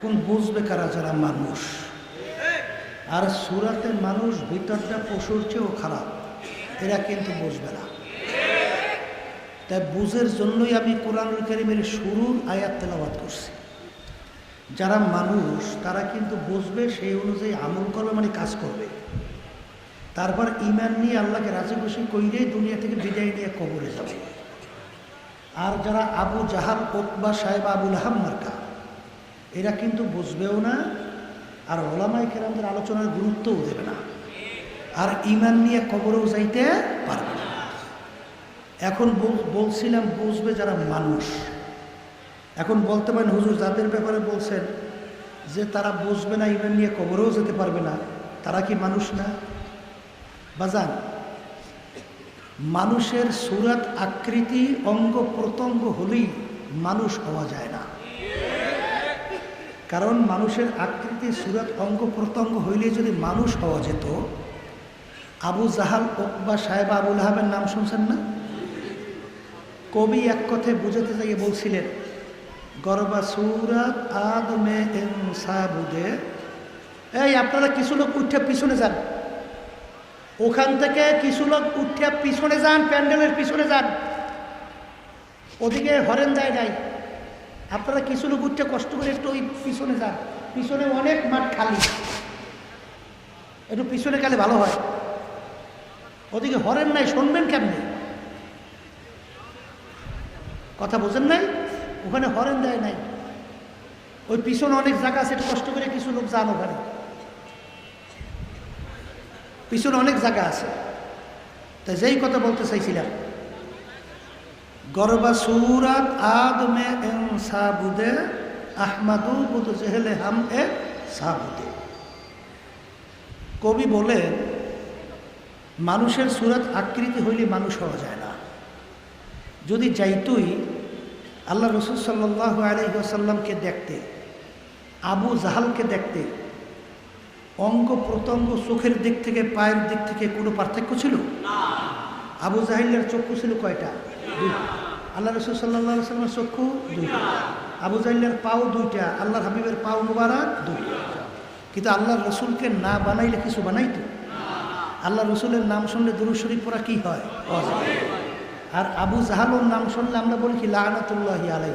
এখন বুঝবে কারা যারা মানুষ? আর সুরাতে মানুষ ভিতরটা পশুর চেয়েও খারাপ। এরা কিন্তু বুঝবে না। তাই বুঝের জন্যই আমি কোরআনুল করিমের শুরুর আয়াত তেলাবাদ করছি। যারা মানুষ, তারা কিন্তু বুঝবে সেই অনুযায়ী আমল করবে মানে কাজ করবে। তারপর ইমান নিয়ে আল্লাহকে রাজি খুশি কইরেই দুনিয়া থেকে বিদায় নিয়ে কবরে যাবে। আর যারা আবু জাহাল কোতবা সাহেব আবুল আহাম মার্কা এরা কিন্তু বুঝবেও না, আর ওলামাই কেরামদের আলোচনার গুরুত্বও দেবে না। আর ইমান নিয়ে কবরেও যাইতে পারবে না। এখন বল- বলছিলাম বুঝবে যারা মানুষ। এখন বলতে পারেন হুজুর, যাদের ব্যাপারে বলছেন যে তারা বুঝবে না ইমান নিয়ে কবরেও যেতে পারবে না, তারা কি মানুষ না? বাজান, মানুষের সুরাত আকৃতি অঙ্গ প্রত্যঙ্গ হলেই মানুষ হওয়া যায় না। কারণ মানুষের আকৃতি সুরত অঙ্গ প্রত্যঙ্গ হইলে যদি মানুষ হওয়া যেত, আবু জাহাল ওকবা সাহেব আবুল আহাবের নাম শুনছেন না? কবি এক কথায় বুঝাতে যাইয়ে বলছিলেন, গরবা সুরাত আদমে সাবুদে এই, আপনারা কিছু লোক উঠে পিছনে যান। ওখান থেকে কিছু লোক উঠে পিছনে যান, প্যান্ডেলের পিছনে যান। ওদিকে হরেন দেয় নাই। আপনারা কিছু লোক উঠে কষ্ট করে একটু ওই পিছনে যান। পিছনে অনেক মাঠ খালি। একটু পিছনে গেলে ভালো হয়। ওদিকে হরেন নাই, শুনবেন কেমনি? কথা বোঝেন নাই? ওখানে হরেন দেয় নাই। ওই পিছনে অনেক জায়গা আছে কষ্ট করে কিছু লোক যান ওখানে। পিছনে অনেক জায়গা আছে। তা যেই কথা বলতে চাইছিলাম গরবা সুরাত এম সাবুদে আহমাদু বুদু জেহেলে হাম এ সাবুদে। কবি বলেন মানুষের সুরাত আকৃতি হইলে মানুষ হওয়া যায় না। যদি যাইতুই আল্লাহ রসুল সাল্লাহ আলহিহাসাল্লামকে দেখতে আবু জাহালকে দেখতে অঙ্গ প্রত্যঙ্গ চোখের দিক থেকে পায়ের দিক থেকে কোনো পার্থক্য ছিল? আবু জাহিল্লার চক্ষু ছিল কয়টা? আল্লাহ রসুল সাল্লাহ সাল্লামের চক্ষু দুইটা আবু জাহিল্লার পাও দুইটা, আল্লাহর হাবিবের পাও মুবারক দুইটা কিন্তু আল্লাহ রসুলকে না বানাইলে কিছু বানাইতো? আল্লাহ রসুলের নাম শুনলে দুরু শরীফ পড়া কি হয়। আর আবু জাহালোর নাম শুনলে আমরা বলি কি লাগানাতুল্লাহ আলাই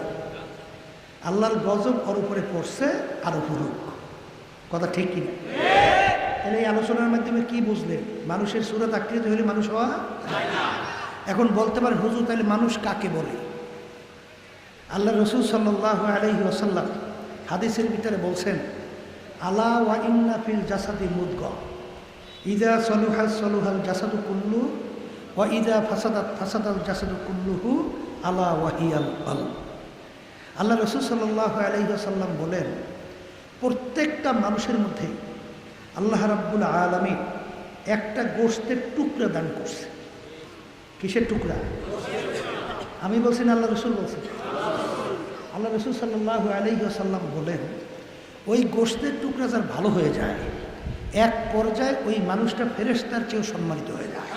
আল্লাহর গজব ওর উপরে পড়ছে আর হুরুক কথা ঠিক কিনা তাহলে এই আলোচনার মাধ্যমে কি বুঝলেন? মানুষের সুরত আকৃতি হলে মানুষ হওয়া এখন বলতে পারে হুজুর, তাহলে মানুষ কাকে বলে? আল্লাহ রসুল সাল্লাহ আলহি ওসাল্লাম হাদিসের ভিতরে বলছেন, আলা ওয়া ইন্না ফিল জাসাদি মুদগ। ইদা সলুহা সলুহাল জাসাদু কুল্লু ওয়া ইদা ফাসাদাত ফাসাদাল জাসাদু কুল্লুহু আলা ওয়াহিয়াল আল আল্লাহ রসুল সাল্লাহ আলহিহাসাল্লাম বলেন, প্রত্যেকটা মানুষের মধ্যে আল্লাহ রাব্বুল আলমী একটা গোষ্ঠের টুকরা দান করছে। কিসের টুকরা? আমি বলছি না, আল্লাহ রসুল বলছেন আল্লাহ রসুল সাল্লাহ আলহিহাসাল্লাম বলেন, ওই গোষ্ঠের টুকরা যার ভালো হয়ে যায়, এক পর্যায়ে ওই মানুষটা ফেরেস্তার চেয়েও সম্মানিত হয়ে যায়।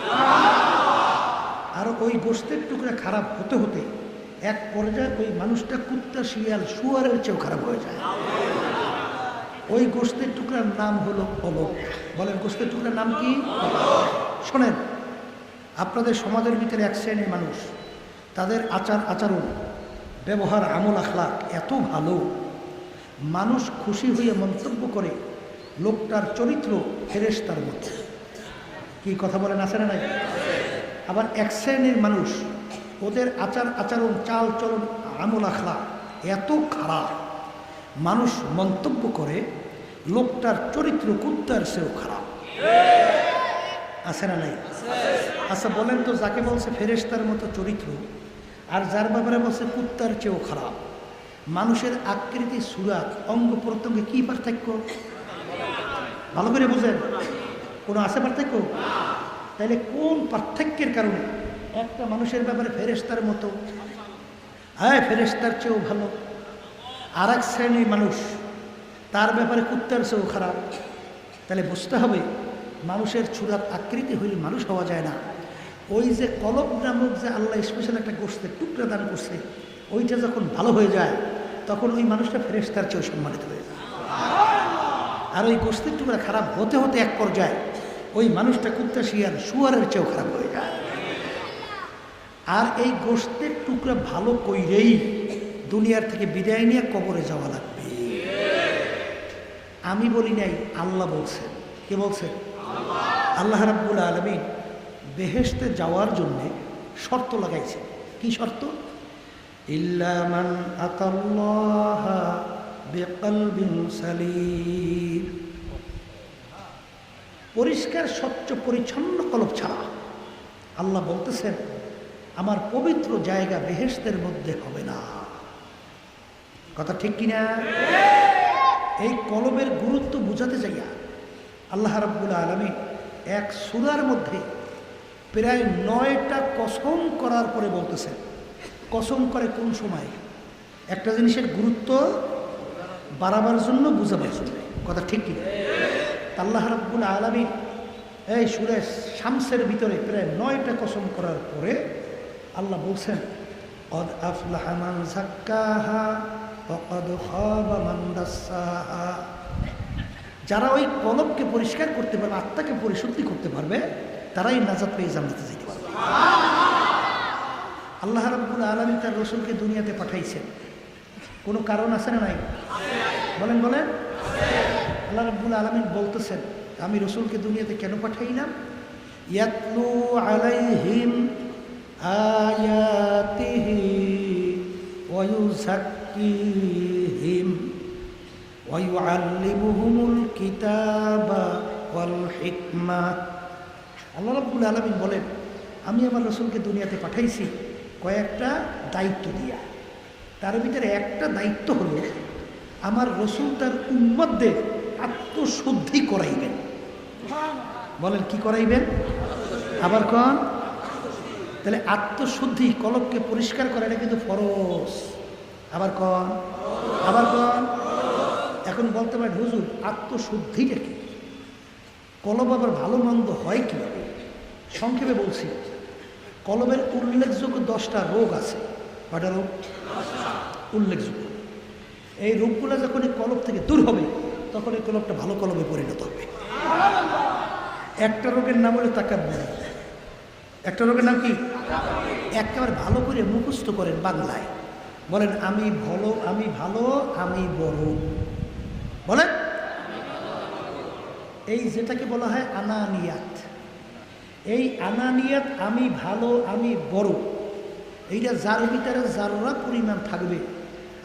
আর ওই গোষ্ঠের টুকরা খারাপ হতে হতে এক পর্যায়ে ওই মানুষটা কুত্তা, শিয়াল, শুয়ারের চেয়েও খারাপ হয়ে যায়। ওই গোষ্ঠের টুকরার নাম হলো অলোক। বলেন, গোষ্ঠের টুকরার নাম কি? শোনেন আপনাদের সমাজের ভিতরে এক শ্রেণির মানুষ, তাদের আচার আচরণ, ব্যবহার, আমল আখলাক এত ভালো। মানুষ খুশি হয়ে মন্তব্য করে, লোকটার চরিত্র ফেরেস্তার মতো। কি কথা বলেন, আছে না নাই? আবার এক শ্রেণির মানুষ, ওদের আচার আচরণ, চাল চলন, আমল আখলা এত খারাপ। মানুষ মন্তব্য করে, লোকটার চরিত্র কুত্তার সেও খারাপ। আছে না নাই? আচ্ছা বলেন তো, যাকে বলছে ফেরেস্তার মতো চরিত্র, আর যার ব্যাপারে বলছে কুত্তার চেয়েও খারাপ। মানুষের আকৃতি সুরাত অঙ্গ প্রত্যঙ্গে কি পার্থক্য? ভালো করে বুঝেন। কোনো আছে পার্থক্য? তাহলে কোন পার্থক্যের কারণে একটা মানুষের ব্যাপারে ফেরেস্তার মতো হ্যাঁ ফেরেস্তার চেয়েও ভালো আর এক শ্রেণির মানুষ, তার ব্যাপারে কুত্তার চেয়েও খারাপ? তাহলে বুঝতে হবে মানুষের ছুরাত আকৃতি হইলে মানুষ হওয়া যায় না। ওই যে কলব নামক যে আল্লাহ স্পেশাল একটা গোষ্ঠের টুকরা দান করছে, ওইটা যখন ভালো হয়ে যায়, তখন ওই মানুষটা ফেরেস্তার চেয়েও সম্মানিত হয়ে যায়। আর ওই গোস্তের টুকরা খারাপ হতে হতে এক পর্যায়ে ওই মানুষটা কুত্তা শিয়ার শুয়ারের চেয়েও খারাপ হয়ে যায়। আর এই গোস্তের টুকরা ভালো কইরেই দুনিয়ার থেকে বিদায় নিয়ে কবরে যাওয়া লাগবে। আমি বলি নাই, আল্লাহ বলছেন। কে বলছেন? আল্লাহ রাব্বুল আলমিন বেহেশতে যাওয়ার জন্যে শর্ত লাগাইছে কি শর্ত? ইল্লামান আতাল্লাহ পরিষ্কার, স্বচ্ছ, পরিচ্ছন্ন কলব ছাড়া আল্লাহ বলতেছেন, আমার পবিত্র জায়গা বেহেস্তের মধ্যে হবে না। কথা ঠিক কিনা? এই কলবের গুরুত্ব বুঝাতে যাইয়া আল্লাহ রাব্বুল আলমী এক সুরার মধ্যে প্রায় নয়টা কসম করার পরে বলতেছেন কসম করে কোন সময় একটা জিনিসের গুরুত্ব বাড়াবার জন্য বুঝাবার জন্য কথা ঠিক কি আল্লাহ রাব্বুল আলমী এই সুরে শামসের ভিতরে প্রায় নয়টা কসম করার পরে আল্লাহ বলছেন قد أفلح من زكاها وقد خاب من دساها যারা ওই কলবকে পরিষ্কার করতে পারবে, আত্মাকে পরিশুদ্ধি করতে পারবে, তারাই নাজাদ পেয়ে জান্নাতে যেতে পারবে। আল্লাহ রাব্বুল আলমী তার রসুলকে দুনিয়াতে পাঠাইছেন। কোনো কারণ আছে না নাই? বলেন বলেন। আল্লাহ রাব্বুল আলমিন বলতেছেন, আমি রসুলকে দুনিয়াতে কেন পাঠাইলাম ইয়াতলু আলাইহিম আয়াতিহি ওয়ুজাক্কিহিম ওয়ুআল্লিমুহুমুল কিতাবা ওয়াল হিকমা। আল্লাহ রাব্বুল বলেন, আমি আমার রসুলকে দুনিয়াতে পাঠাইছি কয়েকটা দায়িত্ব দিয়া। তার ভিতরে একটা দায়িত্ব হলো, আমার রসুল তার উম্মতদের আত্মশুদ্ধি করাইবেন। বলেন, কি করাইবেন? আবার কন, তাহলে আত্মশুদ্ধি কলবকে পরিষ্কার করা এটা কিন্তু ফরজ। আবার কন আবার কন এখন বলতে পারেন হুজুর আত্মশুদ্ধিটা কি কলব আবার ভালো মন্দ হয় কীভাবে? সংক্ষেপে বলছি, কলবের উল্লেখযোগ্য দশটা রোগ আছে। কটা রোগ? উল্লেখযোগ্য। এই রোগগুলো যখন এই কলব থেকে দূর হবে, তখন এই কলবটা ভালো কলবে পরিণত হবে। একটা রোগের নাম হলো তাকাব্বুর। একটা রোগের নাম কি? একেবারে ভালো করে মুখস্থ করেন বাংলায়। বলেন, আমি ভালো আমি ভালো, আমি বড়। বলেন। এই যেটাকে বলা হয় আনানিয়াত। এই আনানিয়াত, আমি ভালো, আমি বড়। এইটা যার ভিতরে যাররা পরিমাণ থাকবে।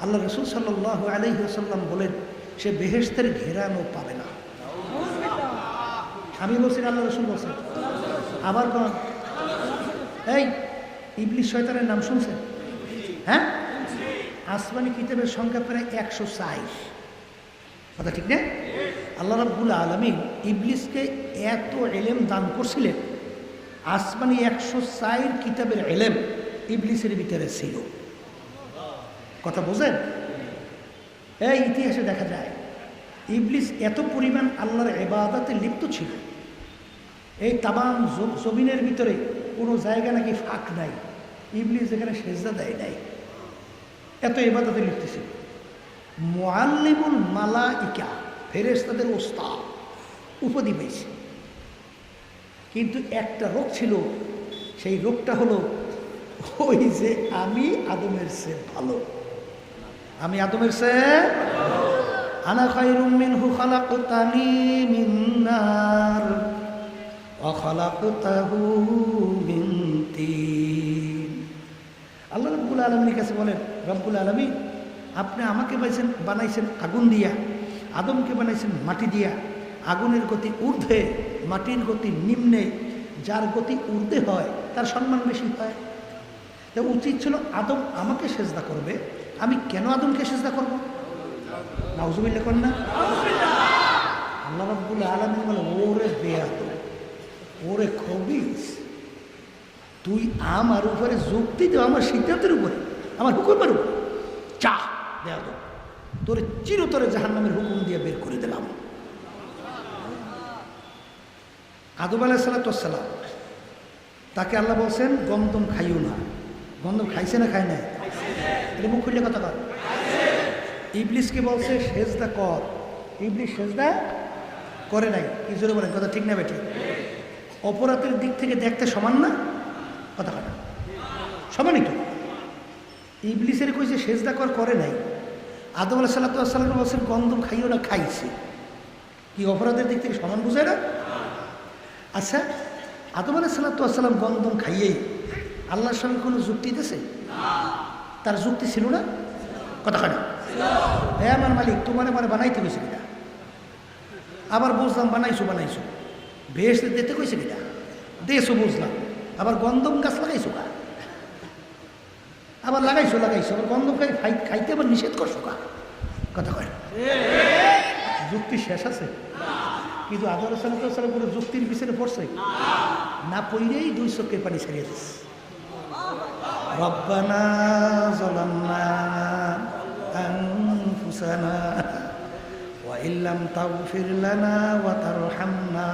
আল্লাহ রসুল সাল্লাহ আলহিহাসাল্লাম বলেন, সে বেহেস্তের ঘেরানো পাবে না। আমি বলছি আল্লাহ রসুল বলছেন। আবার কোন? এই ইবলিশ শয়তানের নাম শুনছেন? হ্যাঁ? আসমানি কিতাবের সংখ্যা প্রায় একশো সাইশ কথা ঠিক না? আল্লাহ রাব্বুল আলমিন ইবলিসকে এত এলেম দান করছিলেন, আসমানি একশো সাইর কিতাবের এলেম ইবলিসের ভিতরে ছিল। কথা বোঝেন? এই ইতিহাসে দেখা যায়, ইবলিস এত পরিমাণ আল্লাহর এবাদাতে লিপ্ত ছিল। এই জ- জমিনের ভিতরে কোনো জায়গা নাকি ফাঁক নাই। ইবলিস এখানে সেজদা দেয় নাই। এত এবাদতে লিপ্ত ছিল। মোয়াল্লিমুল মালা ইকা ফেরেস্তাদের ওস্তাদ, উপাধি পেয়েছে। কিন্তু একটা রোগ ছিল, সেই রোগটা হলো ওই যে আমি আদমের সে ভালো। আমি আদমের সে আনা খায়রুম মিনহু খালাকতানি মিন নার, ওয়া খালাকতাহু মিন তিন। আল্লাহ রব্বুল আলমীর কাছে বলেন, রব্বুল আলমী আপনি আমাকে বানাইছেন বানাইছেন আগুন দিয়া, আদমকে বানাইছেন মাটি দিয়া। আগুনের গতি ঊর্ধ্বে, মাটির গতি নিম্নে। যার গতি ঊর্ধ্বে হয়, তার সম্মান বেশি হয়। তা উচিত ছিল আদম আমাকে সেজদা করবে, আমি কেন আদমকে সেজদা করব? নাউজুবিল্লা কর না। আল্লাহ রব্বুল আলমী বলে, ওরে বেয়াদ ওরে খবিস, তুই আমার উপরে যুক্তি দেও আমার সিদ্ধান্তের উপরে, আমার হুকুমের উপরে। দেয়া তো তোরে চিরতরে জাহান নামের হুকুম দিয়ে বের করে দিলাম। আদম আলাহ সালাতাম তাকে আল্লাহ বলছেন গন্দম খাইও না। গন্দম খাইছে না খায় না এটা মুখ খুললে কথা কর ইবলিসকে বলছে, সেজদা কর। ইবলিস সেজদা করে নাই। কি জোরে বলেন, কথা ঠিক না বেঠি? অপরাধের দিক থেকে দেখতে সমান না? কথা কথা সমানই তো। ইবলিসের কইছে, সেজদা কর, করে নাই। আদম আলাহ সাল্লাম বলছেন গন্ধম খাইও না, খাইছে। কি অপরাধের দিক থেকে সমান বুঝে না? আচ্ছা আদম আলাহ সাল্লাম গন্ধম খাইয়েই আল্লাহর সঙ্গে কোনো যুক্তি দিয়েছে তার যুক্তি ছিল না? কথা হয় আমার মালিক, তোমার মানে বানাইতে গেছে কিনা? আবার বুঝলাম বানাইছো বানাইছো। বেশ দিতে কইছে কিনা? দেশও বুঝলাম। আবার গন্ধম গাছ লাগাইছো কা? আবার লাগাইছো লাগাইছো আবার গন্ধম খাই খাই খাইতে আবার নিষেধ করছো কা কথা কয় না। যুক্তি শেষ আছে কিন্তু আদর সালাম কোনো যুক্তির পিছনে পড়ছে না পইরেই দুই চোখে পানি ছাড়িয়ে দিচ্ছে রব্বানা জলামনা আনফুসানা وإن لم تغفر لنا وترحمنا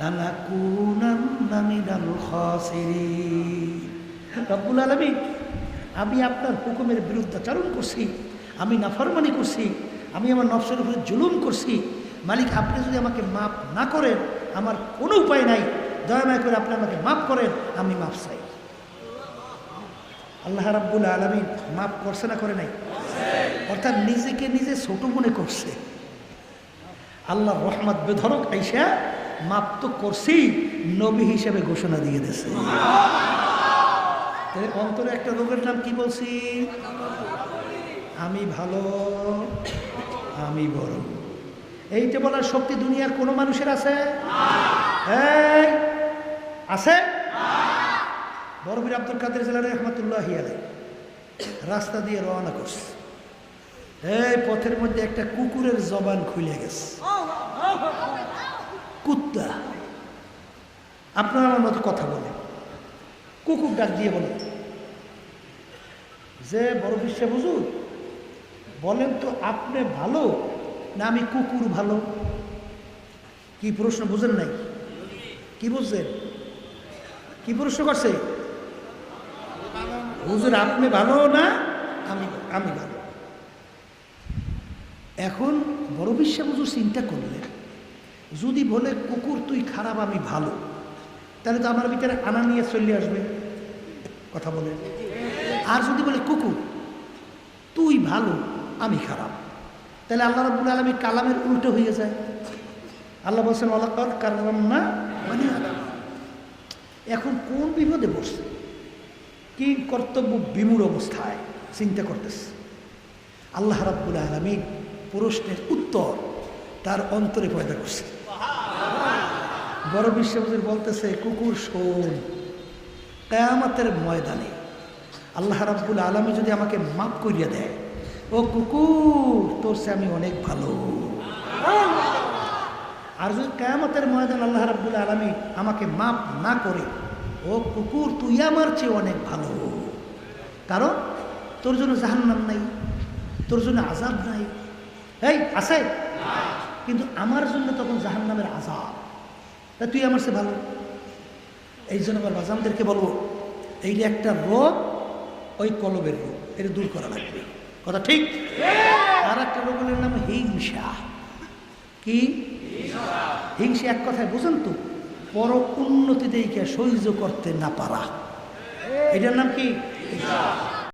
لنكونن من الخاسرين রব্বুল আলমী আমি আপনার হুকুমের বিরুদ্ধাচারণ করছি, আমি নাফরমানি করছি, আমি আমার নফসের উপরে জুলুম করছি। মালিক, আপনি যদি আমাকে মাফ না করেন, আমার কোনো উপায় নাই। দয়া করে আপনি আমাকে মাফ করেন, আমি মাফ চাই। আল্লাহ রাব্বুল আলমী মাফ করছে না করে নাই? অর্থাৎ নিজেকে নিজে ছোট মনে করছে। আল্লাহ রহমত বেধরক আইসা মাপ তো করছি, নবী হিসেবে ঘোষণা দিয়ে দিয়েছে। তাহলে অন্তরে একটা রোগের নাম কি বলছি? আমি ভালো, আমি বড়। এইটা বলার শক্তি দুনিয়ার কোনো মানুষের আছে? এই আছে? বড়বীর আব্দুল কাদের জেলার রহমতুল্লাহ আলাই রাস্তা দিয়ে রওনা করছে। এই পথের মধ্যে একটা কুকুরের জবান খুলে গেছে। কুত্তা। আপনার আমার মতো কথা বলে কুকুর ডাক দিয়ে বলে যে বড় বিশ্বে বুঝুন বলেন তো আপনি ভালো না আমি কুকুর ভালো? কি প্রশ্ন বুঝেন নাই? কি বুঝছেন? কি প্রশ্ন করছে? হুজুর, আপনি ভালো না আমি আমি ভালো। এখন বড় বিশ্বে হুজুর চিন্তা করলেন, যদি বলে কুকুর তুই খারাপ, আমি ভালো, তাহলে তো আমার ভিতরে আনা নিয়ে চলে আসবে। কথা বলে আর যদি বলে কুকুর, তুই ভালো, আমি খারাপ। তাহলে আল্লাহ রবুল আলমী কালামের উল্টো হয়ে যায়। আল্লাহ বলছেন অলাকর কারণ না মানে এখন কোন বিপদে বসছে কি কর্তব্য বিমূঢ় অবস্থায় চিন্তা করতেছে? আল্লাহ রাব্বুল আলমী প্রশ্নের উত্তর তার অন্তরে পয়দা করছে। বড় বিশ্ববুজুর বলতেছে, কুকুর শোন, কেয়ামতের ময়দানে আল্লাহ রাব্বুল আলমী যদি আমাকে মাফ করিয়া দেয়। ও কুকুর, তোর সে আমি অনেক ভালো। আর যদি কেয়ামতের ময়দান আল্লাহ রাব্বুল আলমী আমাকে মাফ না করে, ও কুকুর, তুই আমার চেয়ে অনেক ভালো। কারণ তোর জন্য জাহান্নাম নাই, তোর জন্য আজাব নাই। এই, আছে? কিন্তু আমার জন্য তখন জাহান্নামের আজাব তা তুই আমার চেয়ে ভালো। এই জন্য আমার বাজামদেরকে বলব এই একটা রোগ ওই কলবের রোগ এটা দূর করা লাগবে। কথা ঠিক? আর একটা রোগের নাম হিংসা। কি? হিংসা এক কথায় বুঝেন তো পর উন্নতি কে সহ্য করতে না পারা। এটার নাম কি?